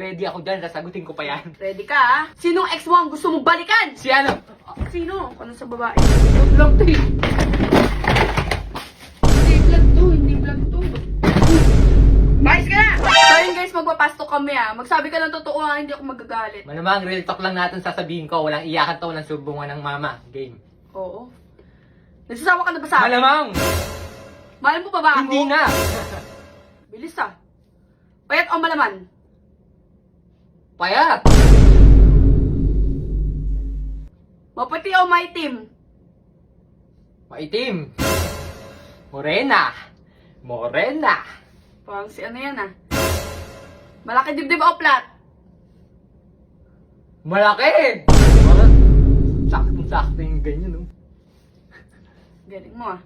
Ready ako dyan, sasagutin ko pa yan. Ready ka, ha? Sinong ex mo ang gusto mong balikan? Si ano? Sino? Ano sa babae? Huwag lang to eh. Hindi vlog to, hindi vlog to. Bye ka na! So yun guys, magpapasto kami ah. Magsabi ka ng totoo ha, hindi ako magagalit. Malamang, real talk lang natin sasabihin ko. Walang iyakan to, walang sumbungan ng mama. Game. Oo. Nagsasawa ka na ba sa akin? Malamang! Mahal mo pa ba ako? Hindi na! Bilis ah. Payat o malaman? Payat! Maputi o maitim? Maitim! Morena! Morena! Parang si ano yan ah. Malaki dibdib o plat? Malaki! Parang saktong-sakto yung ganyan, no? Galing mo ah.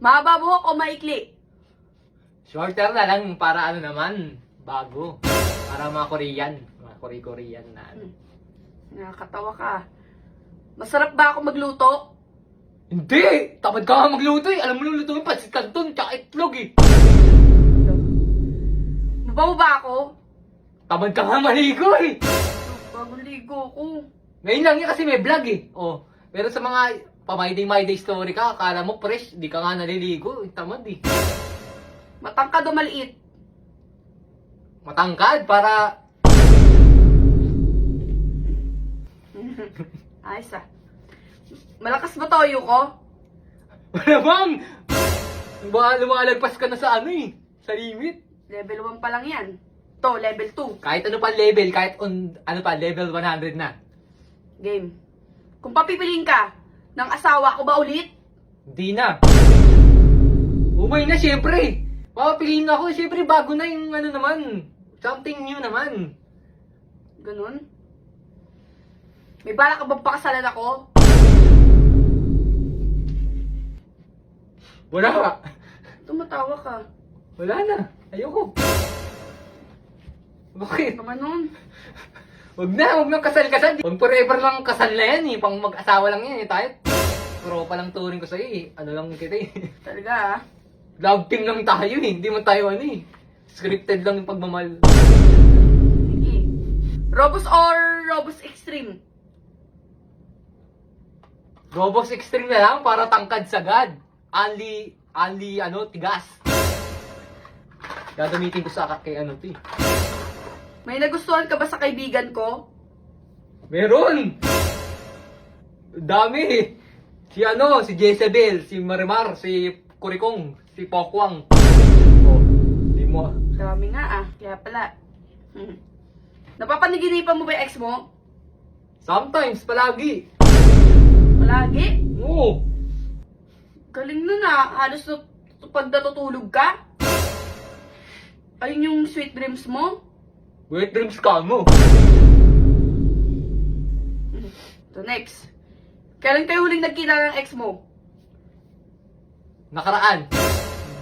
Mahaba buhok o maikli? Shorter na lang para ano naman, bago. Para mga Korean. Kore-Korean na ano. Nakakatawa ka. Masarap ba ako magluto? Hindi! Tamad ka nga magluto eh! Alam mo lulutuin pa si Canton tsaka itlog eh! Mabaho ba ako? Tamad ka nga maligo eh! Bagong ligo ko. Ngayon lang yan kasi may vlog eh. Oh. Pero sa mga pa-my day, my day story ka, akala mo fresh, di ka nga naliligo. Eh, Tamad eh. Matangkad o maliit? Matangkad para... Ayos ah. Malakas ba toyo ko? Malamang! Baka lumalagpas ka na sa ano eh. Sa limit. Level 1 pa lang yan. To, level 2. Kahit ano pa level, kahit on, ano pa, level 100 na. Game. Kung papipiliin ka ng asawa ko ba ulit? Hindi na. Umay na, syempre. Papapiliin ako, syempre bago na yung ano naman. Something new naman. Ganun? May balak ka bang pakasalan ako? Wala. Tumatawa ka. Wala na. Ayoko. Bakit? Naman nun. Huwag na, huwag na kasal-kasal. Huwag forever lang kasal na yan eh. Pang mag-asawa lang yan eh. Tayo, puro pa lang turing ko sa'yo eh. Ano lang kita eh. Talaga ah. Love team lang tayo eh. Hindi mo tayo ano eh. Scripted lang yung pagmamahal. Sige. Robust or Robust Extreme? Robos extreme na lang para tangkad sagad. Only, only ano, tigas. Gagamitin ko sa kay ano to eh. May nagustuhan ka ba sa kaibigan ko? Meron! Dami. Si ano, si Jezebel, si Marimar, si Kurikong, si Pokwang. Oh, di mo. ah. Dami nga ah. Kaya pala. Hmm. Napapaniginipan mo ba yung ex mo? Sometimes, palagi. Palagi? Oo. Galing nun ah. Halos na, pag natutulog ka. Ayun yung sweet dreams mo. Wet dreams ka mo. So next. Kailan kayo huling nagkita ng ex mo? Nakaraan,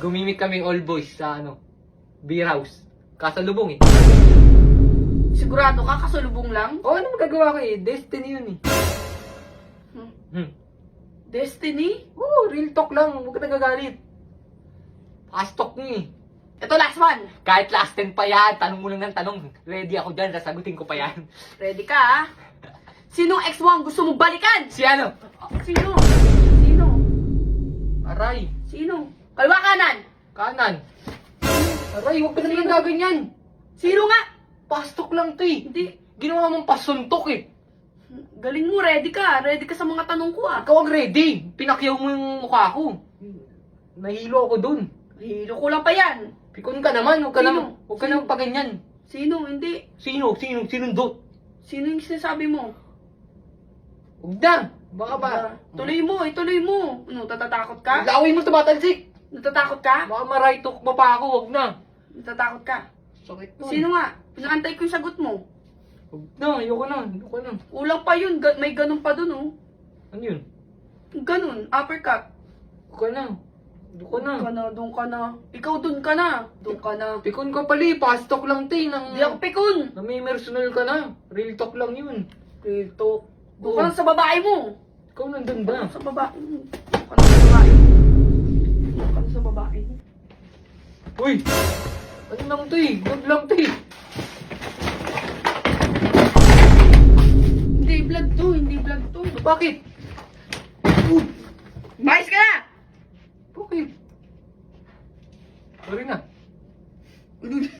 gumimik kami all boys sa ano, beer house. Kasalubong eh. Sigurado ka, kasalubong lang? O ano magagawa ko eh, destiny yun eh. Hmm. Hmm. Destiny? Oo, real talk lang, huwag ka nagagalit. Fast talk niyo eh. Ito last one. Kahit last 10 pa yan, tanong mo lang ng tanong. Ready ako dyan, sasagutin ko pa yan. Ready ka ah? Sinong ex mo ang gusto mong balikan? Si ano? Sino? Sino? Aray, Sino? Kalwa kanan? kanan. Aray, huwag ka naman gaganyan. Sino nga? Fast talk lang to eh. Hindi. Ginawa mong pasuntok eh. Galing mo, ready ka. Ready ka sa mga tanong ko ah. Ikaw ang ready. Pinakyaw mo yung mukha ko. Nahilo ako dun. Hilo ko lang pa yan. Pikon ka naman, huwag ka Sino? naman, huwag ka naman paganyan. Sino? Hindi. Sino? Sino? Sinundot? Sino yung sinasabi mo? Huwag na. Baka ba? Tuloy mo, ituloy mo. Ano, tatatakot ka? Laway mo tumatalsik. Natatakot ka? Baka ma-right hook mo pa ako, huwag na. Natatakot ka? Sakit nun. Sino nga? Pinaantay ko yung sagot mo. Huwag na, ayoko na, ayoko na. Kulang pa yun. Ga- may ganun pa dun, oh. Ano yun? Ganun. Uppercut. Huwag ka na. Ayoko na. Doon ka na, doon ka na. Ikaw doon ka na. Doon ka na. Pikon ka pala eh, fast talk lang tayo nang... Hindi ako pikon. Na may personal ka na. Real talk lang yun. Real talk. Doon Oo. ka lang sa babae mo. Ikaw nandun Doon ka ba? sa babae mo. Doon ka lang sa babae mo. Doon ka lang sa babae mo. Uy! Ano lang to eh? Good lang to eh. Bakit? Uh. Mais ka na! Bakit? Sorry na.